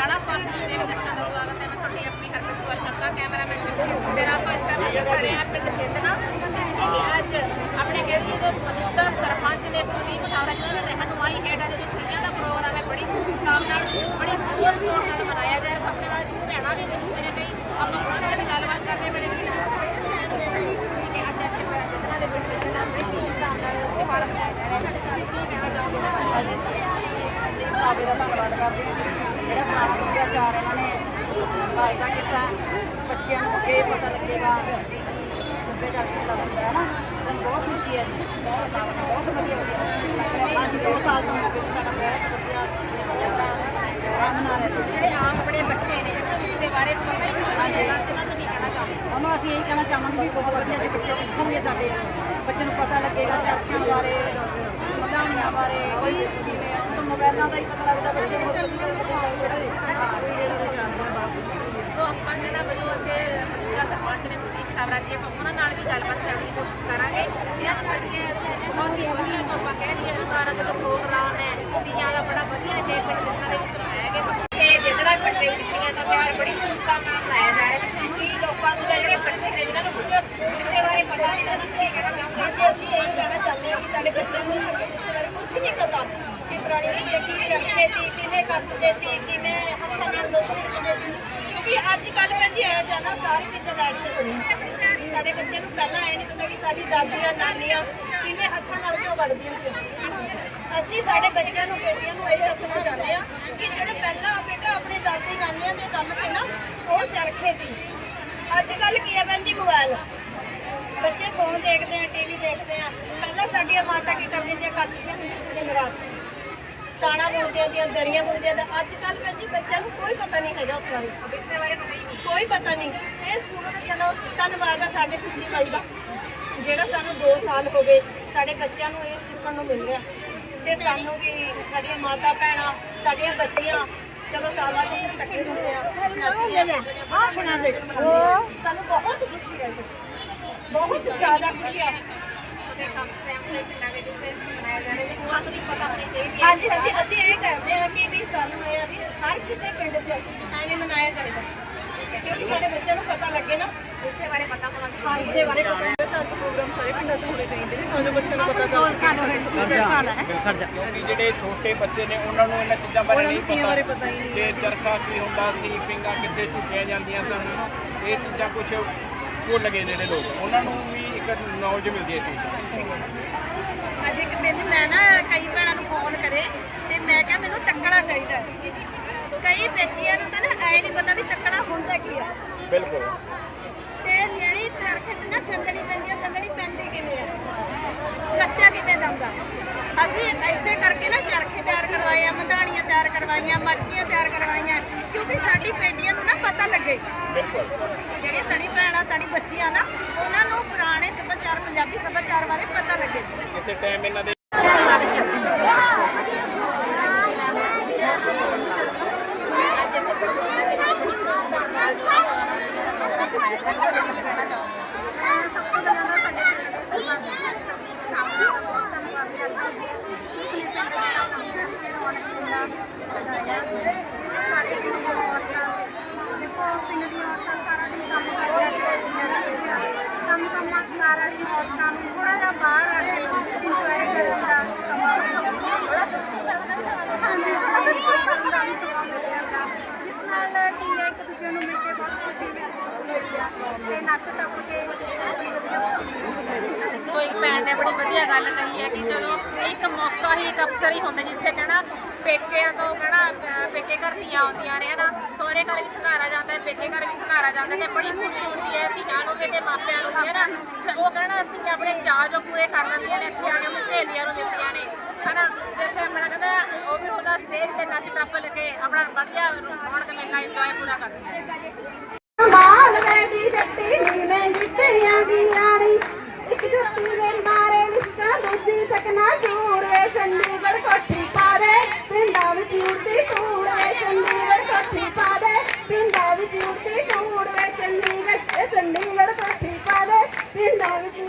Patiala first ਦੇ ਵਿੱਚ ਦਾ ਸਵਾਗਤ ਹੈ। ਮੈਂ ਤੁਹਾਡੀ ਆਪਣੀ ਹਰਪ੍ਰੀਤ ਕੌਰ ਕੱਕਾ, ਕੈਮਰਾਮੈਨ ਜਗਦੀਸ਼ ਦੇ ਨਾਲ ਫਸਟ ਟਾਈਮ ਅਸੀਂ ਖੜੇ ਆ ਪਿੰਡ ਜਿੰਦਣਾ ਜਿੱਥੇ ਕਿ ਅੱਜ ਆਪਣੇ ਕਹਿ ਲਈਏ ਜੋ ਮੌਜੂਦਾ ਸਰਪੰਚ ਨੇ ਸੰਦੀਪ ਸ਼ਾਵਰਾ ਜੀ, ਉਹਨਾਂ ਦੇ ਰਹਿਨੁਮਾਈ ਹੇਠ ਅੱਜ ਜੋ ਤੀਆਂ ਦਾ ਪ੍ਰੋਗਰਾਮ ਹੈ, ਬੜੀ ਧੂਮਧਾਮ ਨਾਲ, ਬੜੀ ਜ਼ੋਰ ਸ਼ੋਰ ਨਾਲ ਮਨਾਇਆ ਜਾ ਰਿਹਾ। ਆਪਣੇ ਨਾਲ ਭੈਣਾਂ ਵੀ ਹੁੰਦੇ ਨੇ ਕਈ। ਆਪਾਂ ਉਹਨਾਂ ਨਾਲ ਗੱਲਬਾਤ ਕਰਦੇ ਬੜੇ ਕੀ ਦੇ ਪਿੰਡ ਵਿੱਚ ਦਾ ਬੜੀ ਧੂਮਧਾਮ ਨਾਲ ਤਿਉਹਾਰ ਮਨਾਇਆ ਜਾ ਰਿਹਾ। ਹੈ ਤੁਸੀਂ ਕੀ ਕਹਿਣਾ ਚਾਹੋਗੇ? ਸਾਬੇ ਦਾ ਧੰਨਵਾਦ ਕਰਦੇ ਹਾਂ। ਜਿਹੜਾ ਪੁਰਾਣਾ ਸੱਭਿਆਚਾਰ ਇਹਨਾਂ ਨੇ ਫਾਇਦਾ ਕੀਤਾ ਬੱਚਿਆਂ ਨੂੰ ਅੱਗੇ ਪਤਾ ਲੱਗੇਗਾ ਸੱਭਿਆਚਾਰ ਪਿਛਲਾ ਹੁੰਦਾ ਹੈ ਨਾ। ਸਾਨੂੰ ਬਹੁਤ ਖੁਸ਼ੀ ਹੈ ਜੀ। ਬਹੁਤ ਬਹੁਤ ਵਧੀਆ ਅੱਜ ਦੋ ਸਾਲ ਤੋਂ ਹੋ ਗਏ ਸਾਡਾ ਬਹੁਤ ਵਧੀਆ ਪ੍ਰੋਗਰਾਮ ਮਨਾ ਰਹੇ ਸੀ ਜਿਹੜੇ ਆਮ ਆਪਣੇ ਬੱਚੇ ਨੇ ਦੇ ਬਾਰੇ ਪਤਾ ਹੀ ਨਹੀਂ ਹੈਗਾ ਤੇ ਉਹਨਾਂ ਨੂੰ ਕੀ ਕਹਿਣਾ ਚਾਹੁੰਦੇ ਉਹਨੂੰ ਅਸੀਂ ਇਹੀ ਕਹਿਣਾ ਚਾਹਾਂਗੇ ਬਹੁਤ ਵਧੀਆ ਜੇ ਬੱਚੇ ਸਿੱਖਣਗੇ ਸਾਡੇ ਬੱਚੇ ਨੂੰ ਪਤਾ ਲੱਗੇਗਾ ਚਰਖਿਆਂ ਬਾਰੇ ਮਧਾਣੀਆਂ ਬਾਰੇ। ਕੋਈ ਜਿਵੇਂ ਹੁਣ ਦਾ ਹੀ ਪਤਾ ਲੱਗਦਾ ਬੱਚੇ ਨੂੰ ਸੋ ਆਪਾਂ ਜਿਹੜਾ ਵਜੋਂ ਅੱਗੇ ਮੌਜੂਦਾ ਸਰਪੰਚ ਨੇ ਸੰਦੀਪ ਸਾਵਰਾ ਜੀ, ਆਪਾਂ ਉਹਨਾਂ ਨਾਲ ਵੀ ਗੱਲਬਾਤ ਕਰਨ ਦੀ ਕੋਸ਼ਿਸ਼ ਕਰਾਂਗੇ। ਇਹਨਾਂ ਦੇ ਸਦਕੇ ਬਹੁਤ ਹੀ ਵਧੀਆ, ਜੋ ਆਪਾਂ ਕਹਿ ਲਈਏ ਉਤਾਰਾ ਦਾ ਪ੍ਰੋਗਰਾਮ ਹੈ ਤੀਆਂ ਦਾ ਬੜਾ ਵਧੀਆ ਹੈ ਪਿੰਡ ਦੇ ਵਿੱਚ ਮਨਾਇਆ ਗਿਆ। ਤੇ ਜਿੰਦਰਾ ਪਿੰਡ ਦੇ ਵਿੱਚ ਦਾ ਤਿਉਹਾਰ ਬੜੀ ਧੂਮਧਾਮ ਨਾਲ ਮਨਾਇਆ ਜਾ ਰਿਹਾ ਹੈ ਜਿੱਥੇ ਕਿ ਲੋਕਾਂ ਨੂੰ ਜਾਂ ਜਿਹੜੇ ਬੱਚੇ ਨੇ ਜਿਨ੍ਹਾਂ ਨੂੰ ਕੁਝ ਕਿਸੇ ਬਾਰੇ ਪਤਾ ਨਹੀਂ ਤਾਂ ਉਹਨਾਂ ਨੂੰ ਕੀ ਕਹਿਣਾ ਚਾਹੁੰਦੇ ਕਿ ਅਸੀਂ ਇਹ ਕਹਿਣਾ ਚਾਹੁੰਦੇ ਹਾਂ ਕਿ ਸਾਡੇ ਬੱਚਿਆਂ ਨੂੰ ਅੱਗੇ ਪਿੱਛੇ ਬਾਰੇ ਕੁਝ ਨਹੀਂ ਪਤਾ ਕਿ ਪੁਰਾਣੀ ਦੀ ਕੀ ਚਰਖੇ ਦੀ ਕਿਵੇਂ ਕੱਤਦੇ ਕਿਵੇਂ ਹੱਥਾਂ ਨਾਲ ਦੁੱਧ ਕੱਢਦੇ ਸੀ ਕਿਉਂਕਿ ਅੱਜ ਕੱਲ ਭੈਣਜੀ ਆ ਜਾਣਾ, ਸਾਰੀ ਚੀਜ਼ਾਂ ਲੈਟ ਤੇ ਸਾਡੇ ਬੱਚੇ ਨੂੰ ਪਹਿਲਾਂ ਐ ਨਹੀਂ ਪਤਾ ਕਿ ਸਾਡੀ ਦਾਦੀਆਂ ਨਾਨੀਆਂ ਕਿਵੇਂ ਹੱਥਾਂ ਨਾਲ ਕਿਉਂ ਵੜਦੀਆਂ ਸੀ ਅਸੀਂ ਸਾਡੇ ਬੱਚਿਆਂ ਨੂੰ, ਬੇਟੀਆਂ ਨੂੰ ਇਹ ਦੱਸਣਾ ਚਾਹੁੰਦੇ ਆ ਕਿ ਜਿਹੜੇ ਪਹਿਲਾਂ ਬੇਟਾ ਆਪਣੇ ਦਾਦੀ ਨਾਨੀਆਂ ਦੇ ਕੰਮ ਤੇ ਨਾ, ਉਹ ਚਰਖੇ ਸੀ ਅੱਜ ਕੱਲ ਕੀ ਹੈ ਭੈਣ ਜੀ ਮੋਬਾਈਲ ਬੱਚੇ ਫੋਨ ਦੇਖਦੇ ਆ ਟੀਵੀ ਦੇਖਦੇ ਆ। ਪਹਿਲਾਂ ਸਾਡੀਆਂ ਮਾਤਾ ਕੀ ਕਰਦੀਆਂ ਸੀ ਕੱਟਦੀਆਂ ਦਿਨ ਰਾਤ ਤਾਣਾ ਬੁਣਦੀਆਂ ਦੀਆਂ ਦਰੀਆਂ ਬੁਣਦੀਆਂ ਦਾ। ਅੱਜ ਕੱਲ ਭੈਣ ਜੀ ਬੱਚਿਆਂ ਨੂੰ ਕੋਈ ਪਤਾ ਨਹੀਂ ਹੈਗਾ ਉਸ ਬਾਰੇ। ਇਸ ਬਾਰੇ ਪਤਾ ਹੀ ਨਹੀਂ ਕੋਈ ਪਤਾ ਨਹੀਂ। ਇਹ ਸੁਣਨ ਚਲੋ। ਧੰਨਵਾਦ ਆ ਸਾਡੇ ਸਿੱਧੀ ਦਾ ਜਿਹੜਾ ਸਾਨੂੰ 2 ਸਾਲ ਹੋ ਗਏ ਸਾਡੇ ਬੱਚਿਆਂ ਨੂੰ ਇਹ ਸਿੱਖਣ ਨੂੰ ਮਿਲ ਰਿਹਾ। ਤੇ ਸਾਨੂੰ ਵੀ ਸਾਡੀਆਂ ਮਾਤਾ ਭੈਣਾਂ ਸਾਡੀਆਂ ਬੱਚੀਆਂ ਚਲੋ ਸਾਲਾਂ ਤੋਂ ਇਕੱਠੇ ਹੁੰਦੇ ਆ। ਆ ਸੁਣਾ ਦੇ ਸਾਨੂੰ ਬਹੁਤ ਖੁਸ਼ੀ ਹੈ ਬਹੁਤ ਜ਼ਿਆਦਾ ਖੁਸ਼ੀ ਹੈ ਉਹਦੇ ਕੰਮ ਤੇ ਆਪਣੇ ਪਿੰਡਾਂ ਦੇ ਵਿੱਚ ਮਨਾਇਆ ਜਾ ਰਿਹਾ ਤੇ ਉਹਨਾਂ ਨੂੰ ਵੀ ਪਤਾ ਹੋਣੀ ਚਾਹੀਦੀ ਹੈ। ਹਾਂਜੀ ਹਾਂਜੀ ਅਸੀਂ ਇਹ ਕਰਦੇ ਹਾਂ ਕਿ ਵੀ ਸਾਨੂੰ ਇਹ ਆ ਵੀ ਹਰ ਕਿਸੇ ਪਿੰਡ 'ਚ ਐਵੇਂ ਮਨਾਇਆ ਚਾਹੀਦਾ ਕਿਉਂਕਿ ਸਾਡੇ ਬੱਚਿਆਂ ਨੂੰ ਪਤਾ ਲੱਗੇ ਨਾ। ਇਸ ਦੇ ਬਾਰੇ ਪਤਾ ਹੋਣਾ ਚਾਹੀਦਾ। ਹਾਂਜੀ ਦੇ ਬਾਰੇ ਪਤਾ ਚਾਰ ਪ੍ਰੋਗਰਾਮ ਸਾਰੇ ਪਿੰਡਾਂ 'ਚ ਹੋਣੇ ਚਾਹੀਦੇ ਨੇ ਤਾਂ ਜੋ ਬੱਚਿਆਂ ਨੂੰ ਪਤਾ ਚੱਲ ਸਕੇ। ਸਾਡੇ ਸੱਭਿਆਚਾਰ ਹੈ। ਕਿਉਂਕਿ ਜਿਹੜੇ ਛੋਟੇ ਬੱਚੇ ਨੇ ਉਹਨਾਂ ਨੂੰ ਇਹਨਾਂ ਚੀਜ਼ਾਂ ਬਾਰੇ ਉਹਨਾਂ ਨਹੀਂ ਨੂੰ ਤੀਆਂ ਬਾਰੇ ਪਤਾ ਹੀ ਨਹੀਂ। ਤੇ ਚਰਖਾ ਕੀ ਹੁੰਦਾ ਸੀ ਪਿੰਗਾ ਕਿੱਥੇ ਝੁਕੀਆਂ ਜਾਂਦੀਆਂ ਸਨ ਇਹ ਚੀਜ਼ਾਂ ਕੁਝ ਭੁੱਲ ਗਏ ਜਿਹੜੇ ਲੋਕ। ਉਹਨਾਂ ਨੂੰ ਨੌਲੇਜ ਮਿਲਦੀ ਹੈ ਚੀਜ਼। ਅੱਜ ਇੱਕ ਦਿਨ ਮੈਂ ਨਾ ਕਈ ਭੈਣਾਂ ਨੂੰ ਫੋਨ ਕਰੇ ਤੇ ਮੈਂ ਕਿਹਾ ਮੈਨੂੰ ਤੱਕਣਾ ਚਾਹੀਦਾ ਹੈ। ਕਈ ਬੱਚਿਆਂ ਨੂੰ ਤਾਂ ਨਾ ਐ ਨਹੀਂ ਪਤਾ ਵੀ ਤੱਕਣਾ ਹੁੰਦਾ ਕੀ ਆ ਬਿਲਕੁਲ। ਤੇ ਜਿਹੜੀ ਚਰਖੇ ਤੇ ਨਾ ਚੰਦਣੀ ਪੈਂਦੀ ਆ ਚੰਦਣੀ ਪੈਂਦੀ ਕਿਵੇਂ ਆ? ਕੱਤਿਆ ਕਿਵੇਂ ਜਾਂਦਾ? ਅਸੀਂ ਐਸੇ ਕਰਕੇ ਨਾ ਚਰਖੇ ਤਿਆਰ ਕਰਵਾਏ ਆ, ਮਧਾਣੀਆਂ ਤਿਆਰ ਕਰਵਾਈਆਂ, ਮਟਕੀਆਂ ਤਿਆਰ ਕਰਵਾਈਆਂ, ਕਿਉਂਕਿ ਸਾਡੀ ਬੇਟੀਆਂ ਨੂੰ ਨਾ ਪਤਾ ਲੱਗੇ। ਬਿਲਕੁਲ ਜਿਹੜੀ ਸਾਡੀ ਭੈਣਾਂ ਸਾਡੀ ਬੱਚੀਆਂ ਨਾ, ਉਹਨਾਂ ਨੂੰ ਪੁਰਾਣੇ ਸੱਭਿਆਚਾਰ, ਪੰਜਾਬੀ ਸੱਭਿਆਚਾਰ ਬਾਰੇ ਪਤਾ ਲੱਗੇ। ਕਿਸੇ ਟਾਈਮ ਇਹਨਾਂ ਦੇ ਅੱਜ ਇੱਥੇ ਬੱਚਿਆਂ ਦੇ ਵਿੱਚ ਵੀ ਧੂਮਧਾਮ ਨਾਲ ਜੋ ਹੈ ਪ੍ਰੋਗਰਾਮ ਮਨਾਇਆ ਜਾ ਰਿਹਾ ਹੈ ਕੀ ਕਹਿਣਾ ਚਾਹੋਗੇ ਥੋੜਾ ਜਿਹਾ ਬਾਹਰ ਆ ਕੇ ਇੰਜੋਏ ਕਰਨ ਦਾ ਸਮਾਂ ਹਾਂਜੀ ਥੋੜਾ ਜਿਹਾ ਸਮਾਂ ਮਿਲ ਜਾਂਦਾ ਜਿਸ ਨਾਲ ਕੀ ਹੈ ਇੱਕ ਦੂਜੇ ਨੂੰ ਮਿਲ ਕੇ ਬਹੁਤ ਖੁਸ਼ੀ ਮਿਲਦੀ ਹੈ ਤੇ ਨੱਚ ਟੱਪ ਕੇ ਬੜੀ ਵਧੀਆ ਸੋ ਇੱਕ ਭੈਣ ਨੇ ਬੜੀ ਵਧੀਆ ਗੱਲ ਕਹੀ ਹੈ ਕਿ ਜਦੋਂ ਇੱਕ ਮੌਕਾ ਹੀ ਇੱਕ ਅਵਸਰ ਹੀ ਹੁੰਦਾ ਜਿੱਥੇ ਕਹਿਣਾ ਪੇਕਿਆਂ ਤੋਂ ਕਹਿਣਾ ਪੇਕੇ ਘਰ ਦੀਆਂ ਆਉਂਦੀਆਂ ਨੇ, ਹਨਾ? ਸਹੁਰੇ ਘਰ ਵੀ ਸੰਧਾਰਾ ਜਾਂਦਾ ਹੈ ਪੇਕੇ ਘਰ ਵੀ ਸੰਧਾਰਾ ਜਾਂਦਾ ਤੇ ਬੜੀ ਖੁਸ਼ੀ ਹੁੰਦੀ ਹੈ ਧੀਆਂ ਨੂੰ ਵੀ ਤੇ ਮਾਪਿਆਂ ਨੂੰ ਵੀ, ਹਨਾ? ਤੇ ਉਹ ਕਹਿਣਾ ਅਸੀਂ ਆਪਣੇ ਚਾਅ ਜੋ ਪੂਰੇ ਕਰ ਲੈਂਦੀਆਂ ਨੇ, ਇੱਥੇ ਆ ਕੇ ਆਪਣੀ ਸਹੇਲੀਆਂ ਨੂੰ ਮਿਲਦੀਆਂ ਨੇ, ਹਨਾ? ਤੇ ਆਪਣਾ ਕਹਿੰਦਾ ਉਹ ਵੀ ਉਹਦਾ ਸਟੇਜ ਤੇ ਨੱਚ ਟੱਪ ਕੇ ਆਪਣਾ ਬੜੀਆ ਰੌਣਕ ਮੇਲਾ ਇੰਜੋਏ ਪੂਰਾ ਕਰਦੀਆਂ ਨੇ ਮਾਲਵੇ ਦੀ ਜੱਟੀ, ਨੀਵੇਂ ਗਿੱਤਿਆਂ ਦੀ ਰਾਣੀ ਇੱਕ ਜੁੱਤੀ ਮੇਰੀ ਦੂਜੀ ਚੱਕਣਾ ਚੂਰ ਵੇ ਚੰਡੀਗੜ੍ਹ ਕੋਠੀ ਪਾ ਦੇ ਪਿੰਡਾਂ ਵਿੱਚ ਉੜਦੀ ਧੂੜ ਵੇ ਚੰਡੀਗੜ੍ਹ ਕੋਠੀ ਪਾ ਦੇ ਪਿੰਡਾਂ ਵਿੱਚ ਉੜਦੀ ਧੂੜ ਵੇ ਚੰਡੀਗੜ੍ਹ ਚੰਡੀਗੜ੍ਹ ਕੋਠੀ ਪਾ ਦੇ ਪਿੰਡਾਂ ਵਿੱਚ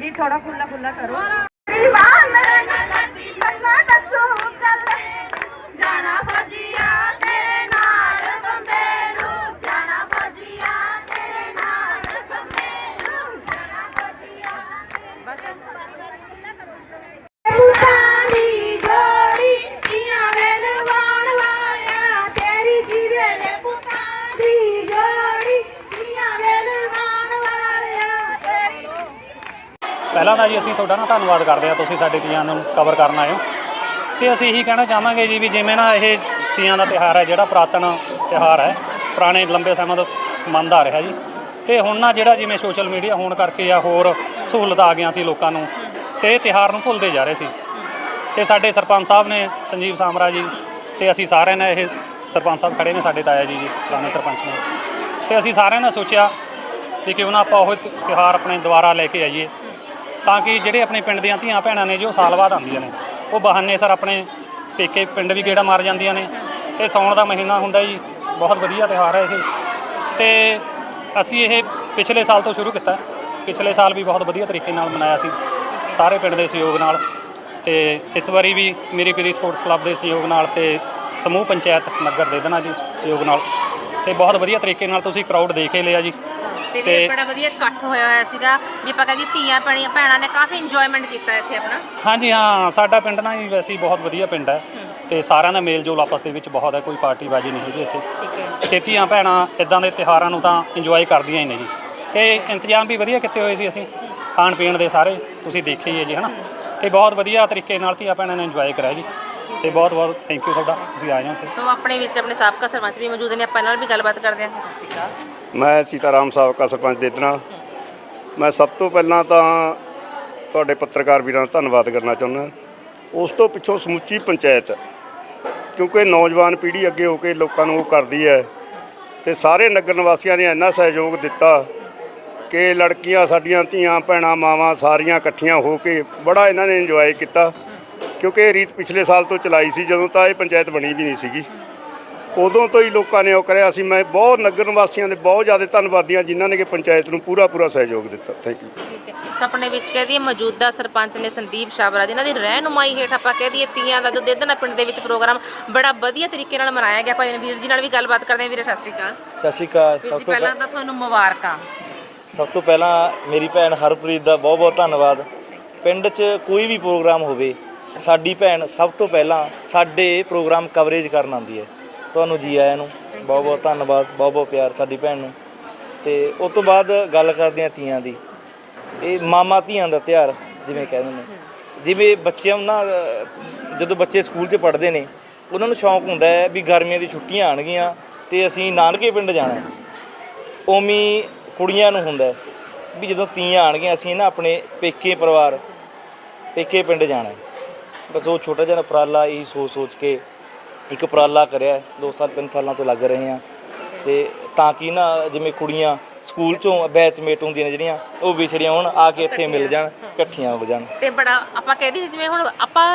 ਜੀ ਥੋੜਾ ਖੁੱਲਾ ਖੁੱਲਾ ਕਰੋ। ਦੀਵਾਨ ਮੇਰੇ ਨਾਲ ਲੜਦੀ ਗੱਲਾਂ ਦੱਸੂ ਗੱਲ ਜਾਣਾ ਫੌਜੀਆ ਤੇਰੇ ਨਾਲ ਬੰਬੇ ਨੂੰ ਜਾਣਾ ਫੌਜੀਆ ਤੇਰੇ ਨਾਲ ਬੰਬੇ ਨੂੰ ਜਾਣਾ ਫੌਜੀਆ ਪੁਤਾਨੀ ਜੋੜੀ ਪੀਆਂ ਵੇਲ ਵਾਣ ਵਾਲਿਆ ਤੇਰੀ ਜੀਵੇ ਨੇ ਪੁੱਤਾਂ ਦੀ ਜੋੜੀ ਪੀਆਂ ਵੇਲ ਵਾਣ ਵਾਲਿਆ ਤੇਰੀ ਪਹਿਲਾਂ ਤਾਂ ਜੀ ਅਸੀਂ ਤੁਹਾਡਾ ਨਾ ਧੰਨਵਾਦ ਕਰਦੇ ਹਾਂ, ਤੁਸੀਂ ਸਾਡੇ ਤੀਆਂ ਨੂੰ ਕਵਰ ਕਰਨ ਆਏ ਹੋ। ਤੇ ਅਸੀਂ ਇਹੀ ਕਹਿਣਾ ਚਾਹਾਂਗੇ ਜੀ ਵੀ ਜਿਵੇਂ ਨਾ ਇਹ ਤੀਆਂ ਦਾ ਤਿਉਹਾਰ ਹੈ, ਜਿਹੜਾ ਪੁਰਾਤਨ ਤਿਉਹਾਰ ਹੈ, ਪੁਰਾਣੇ ਲੰਬੇ ਸਮੇਂ ਤੋਂ ਮੰਨਦਾ ਆ ਰਿਹਾ ਜੀ। ਤੇ ਹੁਣ ਨਾ ਜਿਹੜਾ ਜਿਵੇਂ ਸੋਸ਼ਲ ਮੀਡੀਆ ਹੋਣ ਕਰਕੇ ਆ ਹੋਰ ਸਹੂਲਤਾਂ ਆ ਗਈਆਂ ਸੀ ਲੋਕਾਂ ਨੂੰ, ਤੇ ਇਹ ਤਿਉਹਾਰ ਨੂੰ ਭੁੱਲਦੇ ਜਾ ਰਹੇ ਸੀ। ਤੇ ਸਾਡੇ ਸਰਪੰਚ ਸਾਹਿਬ ਨੇ, ਸੰਜੀਵ ਸਾਮਰਾ ਜੀ, ਤੇ ਅਸੀਂ ਸਾਰਿਆਂ ਨੇ ਇਹ ਸਰਪੰਚ ਸਾਹਿਬ ਖੜੇ ਨੇ ਸਾਡੇ ਤਾਇਆ ਜੀ ਜੀ, ਪੁਰਾਣੇ ਸਰਪੰਚ ਨੇ। ਤੇ ਅਸੀਂ ਸਾਰਿਆਂ ਨੇ ਸੋਚਿਆ ਵੀ ਕਿਉਂ ਨਾ ਆਪਾਂ ਉਹ ਤ- ਤਿਉਹਾਰ ਆਪਣੇ ਦੁਆਰਾ ਲੈ ਕੇ ਆਈਏ। ਤਾਂ ਕਿ ਜਿਹੜੇ ਆਪਣੇ ਪਿੰਡ ਦੀਆਂ ਧੀਆਂ ਭੈਣਾਂ ਨੇ ਜੋ ਸਾਲ ਬਾਅਦ ਆਉਂਦੀਆਂ ਨੇ। ਉਹ ਬਹਾਨੇ ਸਰ ਆਪਣੇ ਪੇਕੇ ਪਿੰਡ ਵੀ ਗੇੜਾ ਮਾਰ ਜਾਂਦੀਆਂ ਨੇ। ਤੇ ਸਾਉਣ ਦਾ ਮਹੀਨਾ ਹੁੰਦਾ ਜੀ, ਬਹੁਤ ਵਧੀਆ ਤਿਉਹਾਰ ਹੈ ਇਹ। ਤੇ ਅਸੀਂ ਇਹ ਪਿਛਲੇ ਸਾਲ ਤੋਂ ਸ਼ੁਰੂ ਕੀਤਾ। ਪਿਛਲੇ ਸਾਲ ਵੀ ਬਹੁਤ ਵਧੀਆ ਤਰੀਕੇ ਨਾਲ ਮਨਾਇਆ ਸੀ। ਸਾਰੇ ਪਿੰਡ ਦੇ ਸਹਿਯੋਗ ਨਾਲ। ਤੇ ਇਸ ਵਾਰੀ ਵੀ ਮੇਰੀ ਪੀਰੀ ਸਪੋਰਟਸ ਕਲੱਬ ਦੇ ਸਹਿਯੋਗ ਨਾਲ ਤੇ ਸਮੂਹ ਪੰਚਾਇਤ ਨਗਰ ਦੇ ਦੇਣਾ ਜੀ ਸਹਿਯੋਗ ਨਾਲ। ਤੇ ਬਹੁਤ ਵਧੀਆ ਤਰੀਕੇ ਨਾਲ ਤੁਸੀਂ ਕਰਾਊਡ ਦੇਖ ਹੀ ਲਿਆ ਜੀ। ਤੇ ਵੀ ਬੜਾ ਵਧੀਆ ਇਕੱਠ ਹੋਇਆ ਹੋਇਆ ਸੀਗਾ ਵੀ ਆਪਾਂ ਕਹਿੰਦੇ ਧੀਆਂ ਭੈਣੀਆਂ ਭੈਣਾਂ ਨੇ ਕਾਫੀ ਇੰਜੋਇਮੈਂਟ ਕੀਤਾ ਇੱਥੇ ਆਪਣਾ। ਹਾਂਜੀ ਹਾਂ ਸਾਡਾ ਪਿੰਡ ਨਾ ਜੀ ਵੈਸੇ ਹੀ ਬਹੁਤ ਵਧੀਆ ਪਿੰਡ ਹੈ ਤੇ ਸਾਰਿਆਂ ਦਾ ਮੇਲ ਜੋਲ ਆਪਸ ਦੇ ਵਿੱਚ ਬਹੁਤ ਹੈ ਕੋਈ ਪਾਰਟੀਬਾਜ਼ੀ ਨਹੀਂ ਹੈਗੀ ਇੱਥੇ। ਠੀਕ ਹੈ। ਤੇ ਧੀਆਂ ਭੈਣਾਂ ਇਦਾਂ ਦੇ ਤਿਉਹਾਰਾਂ ਨੂੰ ਤਾਂ ਇੰਜੋਏ ਕਰਦੀਆਂ ਹੀ ਨੇ ਜੀ ਤੇ ਇੰਤਜ਼ਾਮ ਵੀ ਵਧੀਆ ਕੀਤੇ ਹੋਏ ਸੀ ਅਸੀਂ ਖਾਣ ਪੀਣ ਦੇ ਸਾਰੇ ਤੁਸੀਂ ਦੇਖੇ ਹੀ ਹੈ ਜੀ ਹਨਾ? ਤੇ ਬਹੁਤ ਵਧੀਆ ਤਰੀਕੇ ਨਾਲ ਧੀਆਂ ਭੈਣਾਂ ਨੇ ਇੰਜੋਏ ਕਰਿਆ ਜੀ। ਤੇ ਬਹੁਤ ਬਹੁਤ ਥੈਂਕ ਯੂ ਤੁਹਾਡਾ ਤੁਸੀਂ ਆਏ ਹੋ ਇੱਥੇ। ਸੋ ਆਪਣੇ ਵਿੱਚ ਆਪਣੇ ਸਾਬਕਾ ਸਰਪੰਚ ਵੀ ਮੌਜੂਦ ਨੇ ਆਪਾਂ ਨਾਲ ਵੀ ਗੱਲਬਾਤ ਕਰਦੇ ਹਾਂ। ਸਤਿ ਸ਼੍ਰੀ ਅਕਾਲ। ਮੈਂ ਸੀਤਾਰਾਮ ਸਾਬਕਾ ਸਰਪੰਚ ਦੇਦਨਾ ਮੈਂ ਸਭ ਤੋਂ ਪਹਿਲਾਂ ਤਾਂ ਤੁਹਾਡੇ ਪੱਤਰਕਾਰ ਵੀਰਾਂ ਦਾ ਧੰਨਵਾਦ ਕਰਨਾ ਚਾਹੁੰਦਾ। ਉਸ ਤੋਂ ਪਿੱਛੋਂ ਸਮੁੱਚੀ ਪੰਚਾਇਤ, ਕਿਉਂਕਿ ਨੌਜਵਾਨ ਪੀੜ੍ਹੀ ਅੱਗੇ ਹੋ ਕੇ ਲੋਕਾਂ ਨੂੰ ਉਹ ਕਰਦੀ ਹੈ ਤੇ ਸਾਰੇ ਨਗਰ ਨਿਵਾਸੀਆਂ ਨੇ ਇੰਨਾ ਸਹਿਯੋਗ ਦਿੱਤਾ ਕਿ ਲੜਕੀਆਂ ਸਾਡੀਆਂ ਧੀਆਂ ਭੈਣਾਂ ਮਾਵਾਂ ਸਾਰੀਆਂ ਇਕੱਠੀਆਂ ਹੋ ਕੇ ਬੜਾ ਇਹਨਾਂ ਨੇ ਇੰਜੋਏ ਕੀਤਾ, ਕਿਉਂਕਿ ਇਹ ਰੀਤ ਪਿਛਲੇ ਸਾਲ ਤੋਂ ਚਲਾਈ ਸੀ, ਜਦੋਂ ਤਾਂ ਇਹ ਪੰਚਾਇਤ ਬਣੀ ਵੀ ਨਹੀਂ ਸੀਗੀ। ਉਦੋਂ ਤੋਂ ਹੀ ਲੋਕਾਂ ਨੇ ਉਹ ਕਰਿਆ ਸੀ। ਮੈਂ ਬਹੁਤ ਨਗਰ ਨਿਵਾਸੀਆਂ ਦੇ ਬਹੁਤ ਜ਼ਿਆਦਾ ਧੰਨਵਾਦੀ ਹਾਂ ਜਿਨ੍ਹਾਂ ਨੇ ਕਿ ਪੰਚਾਇਤ ਨੂੰ ਪੂਰਾ ਪੂਰਾ ਸਹਿਯੋਗ ਦਿੱਤਾ। ਥੈਂਕ ਯੂ ਠੀਕ ਹੈ। ਸਪਨੇ ਵਿੱਚ ਕਹਿ ਦਈਏ ਮੌਜੂਦਾ ਸਰਪੰਚ ਨੇ ਸੰਦੀਪ ਸ਼ਾਬਰਾ ਜਿਨ੍ਹਾਂ ਦੀ ਰਹਿਨੁਮਾਈ ਹੇਠ ਆਪਾਂ ਕਹਿ ਦਈਏ ਤੀਆਂ ਦਾ ਜੋ ਦੇਦਨਾ ਪਿੰਡ ਦੇ ਵਿੱਚ ਪ੍ਰੋਗਰਾਮ ਬੜਾ ਵਧੀਆ ਤਰੀਕੇ ਨਾਲ ਮਨਾਇਆ ਗਿਆ। ਭਾਈ ਵੀਰ ਜੀ ਨਾਲ ਵੀ ਗੱਲਬਾਤ ਕਰਦੇ ਹਾਂ। ਵੀਰੇ ਸਤਿ ਸ਼੍ਰੀ ਅਕਾਲ। ਸਤਿ ਸ਼੍ਰੀ ਅਕਾਲ। ਵੀਰ ਸਭ ਜੀ ਤੋਂ ਪਹਿਲਾਂ ਪਹਿ- ਤਾਂ ਤੁਹਾਨੂੰ ਮੁਬਾਰਕਾਂ। ਸਭ ਤੋਂ ਪਹਿਲਾਂ ਮੇਰੀ ਭੈਣ ਹਰਪ੍ਰੀਤ ਦਾ ਬਹੁਤ ਬਹੁਤ ਧੰਨਵਾਦ। ਪਿੰਡ 'ਚ ਕੋਈ ਵੀ ਪ੍ਰੋਗਰਾਮ ਹੋਵੇ ਸਾਡੀ ਭੈਣ ਸਭ ਤੋਂ ਪਹਿਲਾਂ ਸਾਡੇ ਪ੍ਰੋਗਰਾਮ ਕਵਰੇਜ ਕਰਨ ਆਉਂਦੀ ਹੈ। ਤੁਹਾਨੂੰ ਜੀ ਆਇਆਂ ਨੂੰ। ਬਹੁਤ ਬਹੁਤ ਧੰਨਵਾਦ ਬਹੁਤ ਬਹੁਤ ਪਿਆਰ ਸਾਡੀ ਭੈਣ ਨੂੰ। ਤੇ ਉਸ ਤੋਂ ਬਾਅਦ ਗੱਲ ਕਰਦੇ ਹਾਂ ਤੀਆਂ ਦੀ। ਇਹ ਮਾਮਾ ਧੀਆਂ ਦਾ ਤਿਉਹਾਰ ਜਿਵੇਂ ਕਹਿੰਦੇ ਨੇ। ਜਿਵੇਂ ਬੱਚਿਆਂ ਨੂੰ ਨਾ ਜਦੋਂ ਬੱਚੇ ਸਕੂਲ 'ਚ ਪੜ੍ਹਦੇ ਨੇ ਉਹਨਾਂ ਨੂੰ ਸ਼ੌਂਕ ਹੁੰਦਾ ਹੈ ਵੀ ਗਰਮੀਆਂ ਦੀ ਛੁੱਟੀਆਂ ਆਣਗੀਆਂ ਤੇ ਅਸੀਂ ਨਾਨਕੇ ਪਿੰਡ ਜਾਣਾ ਹੈ। ਉਮੀ ਕੁੜੀਆਂ ਨੂੰ ਹੁੰਦਾ ਵੀ ਜਦੋਂ ਤੀਆਂ ਆਣਗੀਆਂ ਅਸੀਂ ਨਾ ਆਪਣੇ ਪੇਕੇ ਪਰਿਵਾਰ ਪੇਕੇ ਪਿੰਡ ਜਾਣਾ। ਬਸ ਉਹ ਛੋਟਾ ਜਿਹਾ ਉਪਰਾਲਾ ਇਹ ਸੋਚ ਸੋਚ ਕੇ ਇੱਕ ਉਪਰਾਲਾ ਕਰਿਆ 2 ਸਾਲ 3 ਸਾਲਾਂ ਤੋਂ ਲੱਗ ਰਹੇ ਆ ਤੇ ਤਾਂ ਕਿ ਨਾ ਜਿਵੇਂ ਕੁੜੀਆਂ ਸਕੂਲ ਚੋਂ ਬੈਚਮੇਟ ਹੁੰਦੀਆਂ ਨੇ ਜਿਹੜੀਆਂ ਉਹ ਵਿਛੜੀਆਂ ਹੋਣ ਆ ਕੇ ਇੱਥੇ ਮਿਲ ਜਾਣ ਇਕੱਠੀਆਂ ਹੋ ਜਾਣ। ਤੇ ਬੜਾ ਆਪਾਂ ਕਹਿ ਦਈਏ ਜਿਵੇਂ ਹੁਣ ਆਪਾਂ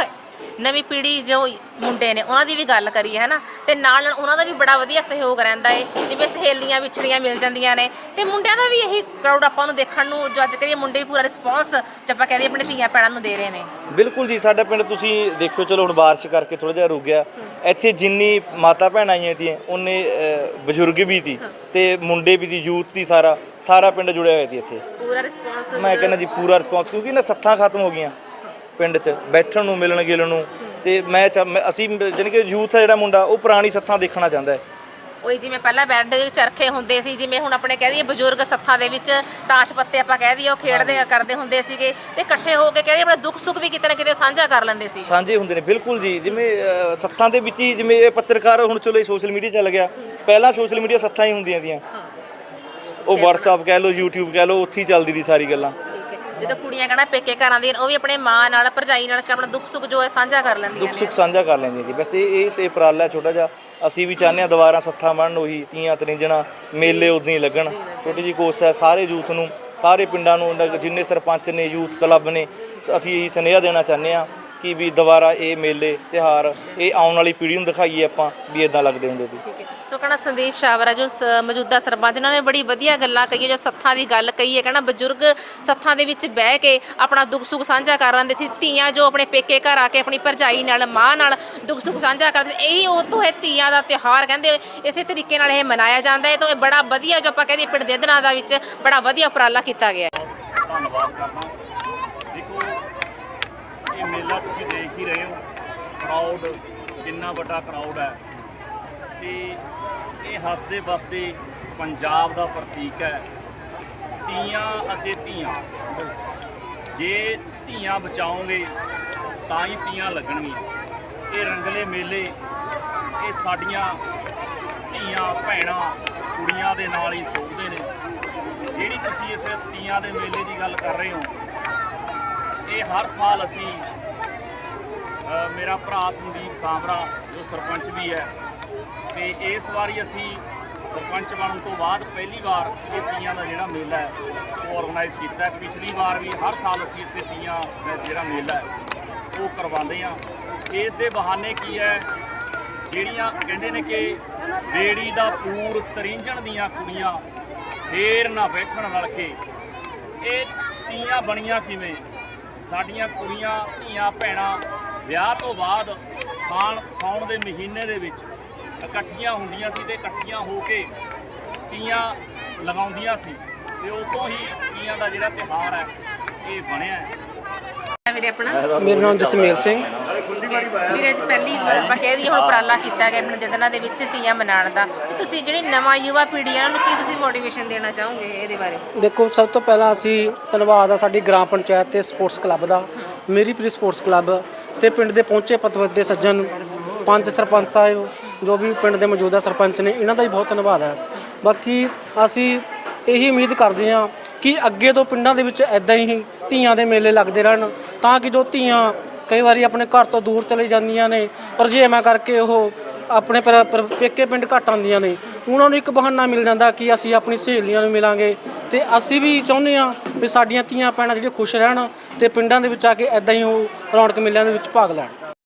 ਨਵੀਂ ਪੀੜ੍ਹੀ ਜੋ ਮੁੰਡੇ ਨੇ ਉਹਨਾਂ ਦੀ ਵੀ ਗੱਲ ਕਰੀਏ ਹੈ ਨਾ ਤੇ ਨਾਲ ਨਾਲ ਉਹਨਾਂ ਦਾ ਵੀ ਬੜਾ ਵਧੀਆ ਸਹਿਯੋਗ ਰਹਿੰਦਾ ਏ ਜਿਵੇਂ ਸਹੇਲੀਆਂ ਵਿਛੜੀਆਂ ਮਿਲ ਜਾਂਦੀਆਂ ਨੇ। ਤੇ ਮੁੰਡਿਆਂ ਦਾ ਵੀ ਇਹੀ ਕਰਾਊਡ ਆਪਾਂ ਨੂੰ ਦੇਖਣ ਨੂੰ ਜੋ ਅੱਜ ਕਰੀਏ ਮੁੰਡੇ ਵੀ ਪੂਰਾ ਰਿਸਪੌਂਸ ਜੇ ਆਪਾਂ ਕਹਿ ਦਈਏ ਆਪਣੇ ਧੀਆਂ ਭੈਣਾਂ ਨੂੰ ਦੇ ਰਹੇ ਨੇ। ਬਿਲਕੁਲ ਜੀ ਸਾਡਾ ਪਿੰਡ ਤੁਸੀਂ ਦੇਖਿਓ ਚਲੋ ਹੁਣ ਬਾਰਿਸ਼ ਕਰਕੇ ਥੋੜਾ ਜਿਹਾ ਰੁਕ ਗਿਆ। ਇੱਥੇ ਜਿੰਨੀ ਮਾਤਾ ਭੈਣਾਂ ਆਈਆਂ ਤੀਆਂ ਉਹਨੇ ਬਜ਼ੁਰਗ ਵੀ ਸੀ ਤੇ ਮੁੰਡੇ ਵੀ ਸੀ ਯੂਥ ਦੀ ਸਾਰਾ ਸਾਰਾ ਪਿੰਡ ਜੁੜਿਆ ਹੋਇਆ ਸੀ ਇੱਥੇ। ਪੂਰਾ ਰਿਸਪੌਂਸ ਮੈਂ ਕਹਿੰਦਾ ਜੀ ਪੂਰਾ ਰਿਸਪੌਂਸ ਕਿਉਂਕਿ ਨਾ ਸੱਥਾਂ ਖਤਮ ਹੋ ਗਈਆਂ। ਪਿੰਡ 'ਚ ਬੈਠਣ ਨੂੰ ਮਿਲਣ ਗਿਲਣ ਨੂੰ। ਤੇ ਮੈਂ ਚਾ- ਮੈਂ- ਅਸੀਂ ਜਾਣੀ ਕਿ ਯੂਥ ਆ ਜਿਹੜਾ ਮੁੰਡਾ ਉਹ ਪੁਰਾਣੀ ਸੱਥਾਂ ਦੇਖਣਾ ਚਾਹੁੰਦਾ ਹੈ। ਉਹੀ ਜਿਵੇਂ ਪਹਿਲਾਂ ਬੈੱਡ ਦੇ ਚਰਖੇ ਹੁੰਦੇ ਸੀ ਜਿਵੇਂ ਹੁਣ ਆਪਣੇ ਕਹਿ ਦਈਏ ਬਜ਼ੁਰਗ ਸੱਥਾਂ ਦੇ ਵਿੱਚ ਤਾਸ਼ ਪੱਤੇ ਆਪਾਂ ਕਹਿ ਦਈਏ ਉਹ ਖੇਡਦੇ ਕਰਦੇ ਹੁੰਦੇ ਸੀਗੇ। ਤੇ ਇਕੱਠੇ ਹੋ ਕੇ ਕਹਿੰਦੇ ਆਪਣਾ ਦੁੱਖ ਸੁੱਖ ਵੀ ਕਿਤੇ ਨਾ ਕਿਤੇ ਸਾਂਝਾ ਕਰ ਲੈਂਦੇ ਸੀ। ਸਾਂਝੇ ਹੁੰਦੇ ਨੇ ਬਿਲਕੁਲ ਜੀ। ਜਿਵੇਂ ਅ, ਸੱਥਾਂ ਦੇ ਵਿੱਚ ਹੀ ਜਿਵੇਂ ਇਹ ਪੱਤਰਕਾਰ ਹੁਣ ਚਲੋ ਸੋਸ਼ਲ ਮੀਡੀਆ ਚੱਲ ਗਿਆ। ਪਹਿਲਾਂ ਸੋਸ਼ਲ ਮੀਡੀਆ ਸੱਥਾਂ ਹੀ ਹੁੰਦੀਆਂ ਦੀਆਂ। ਉਹ WhatsApp ਕਹਿ ਲਓ YouTube ਕਹਿ ਲਓ ਉੱਥੇ ਹੀ ਚੱਲਦੀ ਦੀ ਸਾਰੀ ਗੱਲਾਂ। ਜਦੋਂ ਕੁੜੀਆਂ ਕਹਿਣਾ ਪੇਕੇ ਘਰਾਂ ਦੀਆਂ ਉਹ ਵੀ ਆਪਣੇ ਮਾਂ ਨਾਲ ਭਰਜਾਈ ਨਾਲ ਆਪਣਾ ਦੁੱਖ ਸੁੱਖ ਜੋ ਹੈ ਸਾਂਝਾ ਕਰ ਲੈਂਦੀਆਂ ਦੁੱਖ ਨੇ। ਸੁੱਖ ਸਾਂਝਾ ਕਰ ਲੈਂਦੀਆਂ ਜੀ। ਬਸ ਇਹ ਇਹ ਇਹ ਉਪਰਾਲਾ ਛੋਟਾ ਜਿਹਾ ਅਸੀਂ ਵੀ ਚਾਹੁੰਦੇ ਹਾਂ ਦੁਬਾਰਾ ਸੱਥਾਂ ਬਣਨ ਉਹੀ ਤੀਆਂ ਤਰਿੰਜਣਾ ਮੇਲੇ ਉਦਾਂ ਹੀ ਲੱਗਣ। ਛੋਟੀ ਜੀ ਕੋਸ਼ਿਸ਼ ਹੈ ਸਾਰੇ ਯੂਥ ਨੂੰ ਸਾਰੇ ਪਿੰਡਾਂ ਨੂੰ ਜਿੰਨੇ ਸਰਪੰਚ ਨੇ ਯੂਥ ਕਲੱਬ ਨੇ ਸ- ਅਸੀਂ ਇਹੀ ਸੁਨੇਹਾ ਦੇਣਾ ਚਾਹੁੰਦੇ ਹਾਂ। ਕਿ ਵੀ ਦੁਬਾਰਾ ਇਹ ਮੇਲੇ ਤਿਹਾਰ ਇਹ ਆਉਣ ਵਾਲੀ ਪੀੜ੍ਹੀ ਨੂੰ ਦਿਖਾਈਏ ਆਪਾਂ ਵੀ ਇਦਾਂ ਲੱਗਦੇ ਹੁੰਦੇ ਸੀ। ਠੀਕ ਹੈ। ਸੋ ਕਹਿੰਦਾ ਸੰਦੀਪ ਸ਼ਾਵਰਾ ਜੋ ਸ- ਮੌਜੂਦਾ ਸਰਪੰਚ ਇਹਨਾਂ ਨੇ ਬੜੀ ਵਧੀਆ ਗੱਲਾਂ ਕਹੀਏ ਜੋ ਸੱਥਾਂ ਦੀ ਗੱਲ ਕਹੀ ਹੈ। ਕਹਿੰਦਾ ਬਜ਼ੁਰਗ ਸੱਥਾਂ ਦੇ ਵਿੱਚ ਬਹਿ ਕੇ ਆਪਣਾ ਦੁੱਖ ਸੁੱਖ ਸਾਂਝਾ ਕਰ ਲੈਂਦੇ ਸੀ। ਧੀਆਂ ਜੋ ਆਪਣੇ ਪੇਕੇ ਘਰ ਆ ਕੇ ਆਪਣੀ ਭਰਜਾਈ ਨਾਲ ਮਾਂ ਨਾਲ ਦੁੱਖ ਸੁੱਖ ਸਾਂਝਾ ਕਰਦੇ ਸੀ। ਇਹੀ ਉਹ ਤੋਂ ਇਹ ਧੀਆਂ ਦਾ ਤਿਉਹਾਰ ਕਹਿੰਦੇ ਇਸੇ ਤਰੀਕੇ ਨਾਲ ਇਹ ਮਨਾਇਆ ਜਾਂਦਾ ਹੈ। ਤਾਂ ਇਹ ਬੜਾ ਵਧੀਆ ਜੋ ਆਪਾਂ ਕਹਿੰਦੇ ਪਿੰਡ ਦੇ ਦਿਨਾਂ ਦਾ ਵਿੱਚ ਬੜਾ ਵਧੀਆ ਉਪਰਾਲਾ ਕੀਤਾ ਗਿਆ ਹੈ। ਧੰਨਵਾਦ ਕਰਦਾ। ਦੇਖੋ ਇਹ ਮੇਲਾ ਤੁਸੀਂ ਦੇਖ ਹੀ ਰਹੇ ਹੋ। ਕਰਾਊਡ ਕਿੰਨਾ ਵੱਡਾ ਕਰਾਊਡ ਹੈ। ਤੇ ਇਹ ਹੱਸਦੇ ਵਸਦੇ ਪੰਜਾਬ ਦਾ ਪ੍ਰਤੀਕ ਹੈ। ਤੀਆਂ ਅਤੇ ਧੀਆਂ। ਜੇ ਧੀਆਂ ਬਚਾਓਗੇ, ਤਾਂ ਹੀ ਤੀਆਂ ਲੱਗਣਗੀਆਂ। ਇਹ ਰੰਗਲੇ ਮੇਲੇ, ਇਹ ਸਾਡੀਆਂ ਧੀਆਂ, ਭੈਣਾਂ, ਕੁੜੀਆਂ ਦੇ ਨਾਲ ਹੀ ਸੋਭਦੇ ਨੇ। ਜਿਹੜੀ ਤੁਸੀਂ ਇਸ ਤੀਆਂ ਦੇ ਮੇਲੇ ਦੀ ਗੱਲ ਕਰ ਰਹੇ ਹੋ ਇਹ ਹਰ ਸਾਲ ਅਸੀਂ ਮੇਰਾ ਭਰਾ ਸੰਦੀਪ ਸਾਂਵਰਾ, ਜੋ ਸਰਪੰਚ ਵੀ ਹੈ, ਤੇ ਇਸ ਵਾਰੀ ਅਸੀਂ ਸਰਪੰਚ ਬਣਨ ਤੋਂ ਬਾਅਦ ਪਹਿਲੀ ਵਾਰ ਇਹ ਤੀਆਂ ਦਾ ਜਿਹੜਾ ਮੇਲਾ ਹੈ, ਉਹ ਆਰਗੇਨਾਈਜ਼ ਕੀਤਾ ਹੈ। ਪਿਛਲੀ ਵਾਰ ਵੀ ਹਰ ਸਾਲ ਅਸੀਂ ਇੱਥੇ ਤੀਆਂ ਦਾ ਜਿਹੜਾ ਮੇਲਾ ਹੈ, ਉਹ ਕਰਵਾਉਂਦੇ ਹਾਂ। ਇਸ ਦੇ ਬਹਾਨੇ ਕੀ ਹੈ, ਜਿਹੜੀਆਂ ਕਹਿੰਦੇ ਨੇ ਕਿ ਬੇੜੀ ਦਾ ਪੂਰ ਤਰਿੰਜਣ ਦੀਆਂ ਕੁੜੀਆਂ ਫੇਰ ਨਾ ਬੈਠਣ ਰਲ ਕੇ, ਇਹ ਤੀਆਂ ਬਣੀਆਂ ਕਿਵੇਂ? ਸਾਡੀਆਂ ਕੁੜੀਆਂ ਧੀਆਂ ਭੈਣਾਂ ਵਿਆਹ ਤੋਂ ਬਾਅਦ ਸਾਣ ਸਾਉਣ ਦੇ ਮਹੀਨੇ ਦੇ ਵਿੱਚ ਇਕੱਠੀਆਂ ਹੁੰਦੀਆਂ ਸੀ ਤੇ ਇਕੱਠੀਆਂ ਹੋ ਕੇ ਤੀਆਂ ਲਗਾਉਂਦੀਆਂ ਸੀ। ਤੇ ਉਦੋਂ ਹੀ ਤੀਆਂ ਦਾ ਜਿਹੜਾ ਤਿਉਹਾਰ ਹੈ ਇਹ ਬਣਿਆ ਹੈ। ਵੀਰੇ ਆਪਣਾ। ਮੇਰਾ ਨਾਮ ਜਸਮੇਲ ਸਿੰਘ। ਵੀਰੇ, ਅੱਜ ਪਹਿਲੀ ਵਾਰ ਆਪਾਂ ਕਹਿ ਦਈਏ, ਹੁਣ ਉਪਰਾਲਾ ਕੀਤਾ ਗਿਆ ਆਪਣੇ ਦਿਨਾਂ ਦੇ ਵਿੱਚ ਤੀਆਂ ਮਨਾਉਣ ਦਾ। ਤੇ ਤੁਸੀਂ ਜਿਹੜੀ ਨਵਾਂ ਯੁਵਾ ਪੀੜ੍ਹੀ ਆ, ਉਹਨੂੰ ਕੀ ਤੁਸੀਂ ਮੋਟੀਵੇਸ਼ਨ ਦੇਣਾ ਚਾਹੋਗੇ ਇਹਦੇ ਬਾਰੇ? ਦੇਖੋ, ਸਭ ਤੋਂ ਪਹਿਲਾਂ ਅਸੀਂ ਧੰਨਵਾਦ ਆ ਸਾਡੀ ਗ੍ਰਾਮ ਪੰਚਾਇਤ ਤੇ ਸਪੋਰਟਸ ਕਲੱਬ ਦਾ। ਮੇਰੀ ਪ੍ਰੀ ਸਪੋਰਟਸ ਕਲੱਬ ਤੇ ਪਿੰਡ ਦੇ ਪਹੁੰਚੇ ਪਤਵੰਤੇ ਸੱਜਣ ਪੰਜ ਸਰਪੰਚ ਸਾਹਿਬ, ਜੋ ਵੀ ਪਿੰਡ ਦੇ ਮੌਜੂਦਾ ਸਰਪੰਚ ਨੇ, ਇਹਨਾਂ ਦਾ ਹੀ ਬਹੁਤ ਧੰਨਵਾਦ ਹੈ ਬਾਕੀ ਅਸੀਂ ਇਹੀ ਉਮੀਦ ਕਰਦੇ ਹਾਂ ਕਿ ਅੱਗੇ ਤੋਂ ਪਿੰਡਾਂ ਦੇ ਵਿੱਚ ਐਦਾਂ ਹੀ ਧੀਆਂ ਦੇ ਮੇਲੇ ਲੱਗਦੇ ਰਹਿਣ, ਤਾਂ ਕਿ ਜੋ ਧੀਆਂ ਕਈ ਵਾਰੀ ਆਪਣੇ ਘਰ ਤੋਂ ਦੂਰ ਚਲੇ ਜਾਂਦੀਆਂ ਨੇ, ਪਰ ਜੇ ਐਵੇਂ ਕਰਕੇ ਉਹ ਆਪਣੇ ਪਰ- ਪਰ- ਪੇਕੇ ਪਿੰਡ ਘੱਟ ਆਉਂਦੀਆਂ ਨੇ, ਉਹਨਾਂ ਨੂੰ ਇੱਕ ਬਹਾਨਾ ਮਿਲ ਜਾਂਦਾ ਕਿ ਅਸੀਂ ਆਪਣੀ ਸਹੇਲੀਆਂ ਨੂੰ ਮਿਲਾਂਗੇ। ਤੇ ਅਸੀਂ ਵੀ ਚਾਹੁੰਦੇ ਹਾਂ ਵੀ ਸਾਡੀਆਂ ਧੀਆਂ ਭੈਣਾਂ ਜਿਹੜੀਆਂ ਖੁਸ਼ ਰਹਿਣ ਤੇ ਪਿੰਡਾਂ ਦੇ ਵਿੱਚ ਆ ਕੇ ਐਦਾਂ ਹੀ ਉਹ ਰੌਣਕ ਮੇਲਿਆਂ ਦੇ ਵਿੱਚ ਭਾਗ ਲੈਣ।